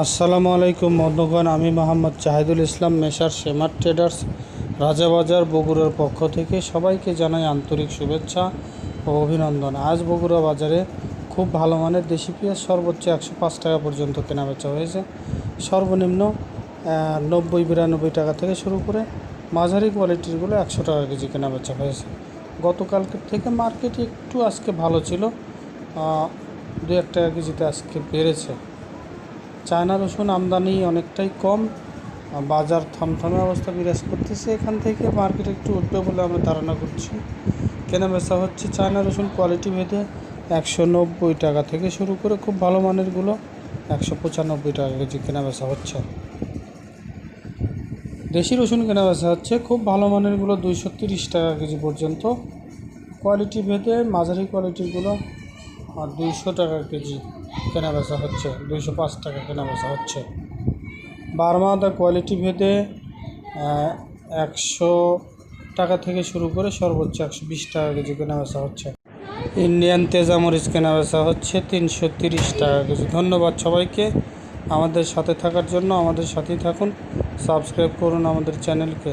আসসালামু আলাইকুম বন্ধুগণ, আমি মোহাম্মদ জাহিদুল ইসলাম মেশার শেমার ট্রেডার্স, রাজাবাজার, বগুড়ার পক্ষ থেকে সবাইকে জানাই আন্তরিক শুভেচ্ছা ও অভিনন্দন। আজ বগুড়া বাজারে খুব ভালো মানের দেশি পেঁয়াজ সর্বোচ্চ একশো পাঁচ টাকা পর্যন্ত কেনা বেচা হয়েছে। সর্বনিম্ন নব্বই বিরানব্বই টাকা থেকে শুরু করে মাঝারি কোয়ালিটিরগুলো একশো টাকা কেজি কেনা বেচা হয়েছে। গতকালকের থেকে মার্কেট একটু আজকে ভালো ছিল দু এক টাকা কেজিতে আজকে বেড়েছে। চায়না রসুন আমদানি অনেকটাই কম বাজার থমথমে অবস্থা বিরাজ করতেছে। এখান থেকে মার্কেট একটু উঠবে বলে আমরা ধারণা করছি। কেনা বেচা হচ্ছে চায়না রসুন কোয়ালিটি ভেদে একশো নব্বই টাকা থেকে শুরু করে খুব ভালো মানেরগুলো একশো পঁচানব্বই টাকা কেজি কেনা বেচা হচ্ছে। দেশি রসুন কেনা বেচা হচ্ছে খুব ভালো মানেরগুলো দুইশো তিরিশ টাকা কেজি পর্যন্ত। কোয়ালিটি ভেদে মাঝারি কোয়ালিটিরগুলো আর দুইশো টাকা কেজি কেনা বেচা হচ্ছে, দুইশো পাঁচ টাকা কেনা বেচা হচ্ছে। বার্মা আদা কোয়ালিটি ভেদে একশো টাকা থেকে শুরু করে সর্বোচ্চ একশো বিশ টাকা কেজি কেনা বেচা হচ্ছে। ইন্ডিয়ান তেজামরিচ কেনা বেচা হচ্ছে তিনশো তিরিশ টাকা কেজি। ধন্যবাদ সবাইকে আমাদের সাথে থাকার জন্য, আমাদের সাথেই থাকুন। সাবস্ক্রাইব করুন আমাদের চ্যানেলকে।